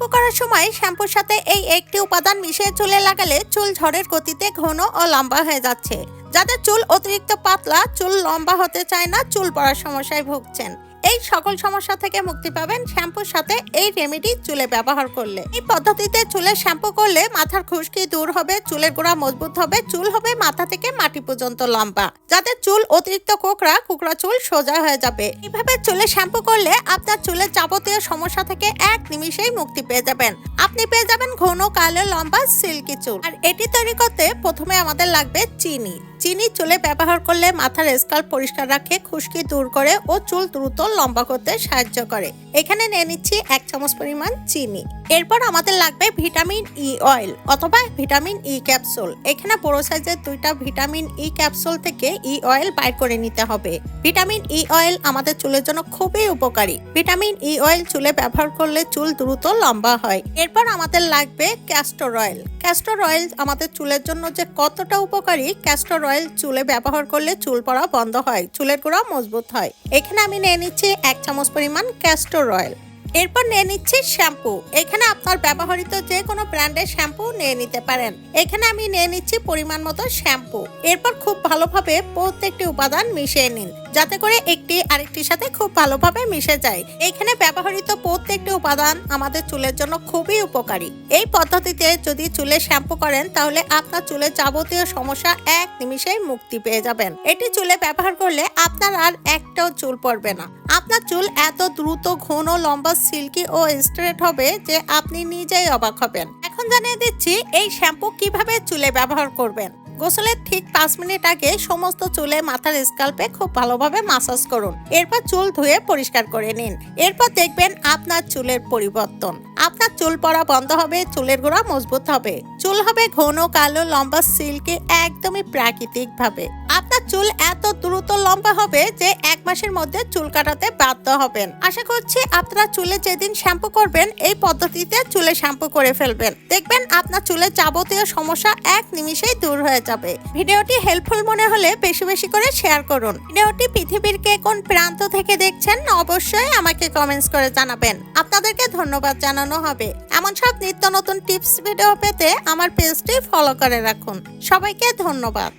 Shampoo করার সময় শ্যাম্পুর সাথে এই একটি উপাদান মিশিয়ে চুলে লাগালে চুল ঝড়ের গতিতে ঘন ও লম্বা হয়ে যাচ্ছে। যাদের চুল অতিরিক্ত পাতলা, চুল লম্বা হতে চায় না, চুল পড়ার সমস্যায় ভুগছেন। এই সকল সমস্যা থেকে মুক্তি পাবেন শ্যাম্পুর সাথে এই রেমেডি চুলে ব্যবহার করলে। এই পদ্ধতিতে চুলে শ্যাম্পু করলে মাথার খুশকি দূর হবে, চুলের গোড়া মজবুত হবে, চুল হবে মাথা থেকে মাটি পর্যন্ত লম্বা। যাতে চুল অতিরিক্ত কোকড়া, কুকড়া চুল সোজা হয়ে যাবে। এইভাবে চুলে শ্যাম্পু করলে আপনার চুলের যাবতীয় সমস্যা থেকে এক নিমিষেই মুক্তি পেয়ে যাবেন। আপনি পেয়ে যাবেন ঘন, কালো, লম্বা, সিল্কি চুল। আর এটি তৈরি করতে প্রথমে আমাদের লাগবে চিনি। চিনি চুলে ব্যবহার করলে মাথার স্কাল্প পরিষ্কার রাখে, খুশকি দূর করে ও চুল দ্রুত লম্বা করতে সাহায্য করে। এখানে নিয়ে নিচ্ছি এক চামচ পরিমাণ চিনি। এরপর আমাদের লাগবে ভিটামিন ই অয়েল অথবা ভিটামিন ই ক্যাপসুল। এখানে বড় সাইজের দুইটা ভিটামিন ই ক্যাপসুল থেকে ই অয়েল বাইর করে নিতে হবে। ভিটামিন ই অয়েল আমাদের চুলের জন্য খুবই উপকারী। ভিটামিন ই অয়েল চুলে ব্যবহার করলে চুল দ্রুত লম্বা হয়। এরপর আমাদের লাগবে ক্যাস্টর অয়েল। ক্যাস্টর অয়েল আমাদের চুলের জন্য যে কতটা উপকারী, ক্যাস্টর অয়েল চুলে ব্যবহার করলে চুল পড়া বন্ধ হয়, চুলের গোড়া মজবুত হয়। এখানে আমি নিয়ে নিচ্ছি এক চামচ পরিমাণ ক্যাস্টর অয়েল এরপর নিয়ে নিচ্ছি শ্যাম্পু। এখানে আপনার ব্যবহৃত যে কোনো ব্র্যান্ডের শ্যাম্পু নিয়ে নিতে পারেন। এখানে আমি নিয়ে নিচ্ছি পরিমাণ মতো শ্যাম্পু। এরপর খুব ভালোভাবে প্রত্যেকটি উপাদান মিশিয়ে নিন। যাতে করে একটি আরেকটির সাথে খুব ভালোভাবে মিশে যায়। এখানে ব্যবহৃত প্রত্যেকটি উপাদান আমাদের চুলের জন্য খুবই উপকারী। এই পদ্ধতিতে যদি চুলে শ্যাম্পু করেন, তাহলে আপনার চুলের যাবতীয় সমস্যা এক নিমিষেই মুক্তি পেয়ে যাবেন। এটি চুলে ব্যবহার করলে আপনার আর একটাও চুল পড়বে না। আপনার চুল এত দ্রুত, ঘন, লম্বা, সিল্কি ও স্ট্রেট হবে যে আপনি নিজেই অবাক হবেন। এখন জানিয়ে দিচ্ছি, এই শ্যাম্পু কীভাবে চুলে ব্যবহার করবেন? গোসলের ঠিক পাঁচ মিনিট আগে সমস্ত চুলে মাথার স্কাল্পে খুব ভালোভাবে মাসাজ করুন। এরপর চুল ধুয়ে পরিষ্কার করে নিন। এরপর দেখবেন আপনার চুলের পরিবর্তন। আপনার চুল পড়া বন্ধ হবে, চুলের গোড়া মজবুত হবে। চুল হবে ঘন, কালো, লম্বা, সিল্কে, একদমই প্রাকৃতিক ভাবে আপনার চুল এত লম্বা হবে যে এক মাসের মধ্যে চুল কাটাতে বাধ্য হবেন। আশা করছি আপনারা চুলে যেদিন শ্যাম্পু করবেন, এই পদ্ধতিতে চুলে শ্যাম্পু করে ফেলবেন। দেখবেন আপনার চুলের যাবতীয় সমস্যা এক নিমিষেই দূর হয়ে যাবে। ভিডিওটি হেল্পফুল মনে হলে বেশি বেশি করে শেয়ার করুন। ভিডিওটি পৃথিবীর কে কোন প্রান্ত থেকে দেখছেন, অবশ্যই আমাকে কমেন্টস করে জানাবেন। আপনাদেরকে ধন্যবাদ জানানো হবে। এমন সব নিত্য নতুন টিপস ভিডিও পেতে আমার পেজটি ফলো করে রাখুন। সবাইকে ধন্যবাদ।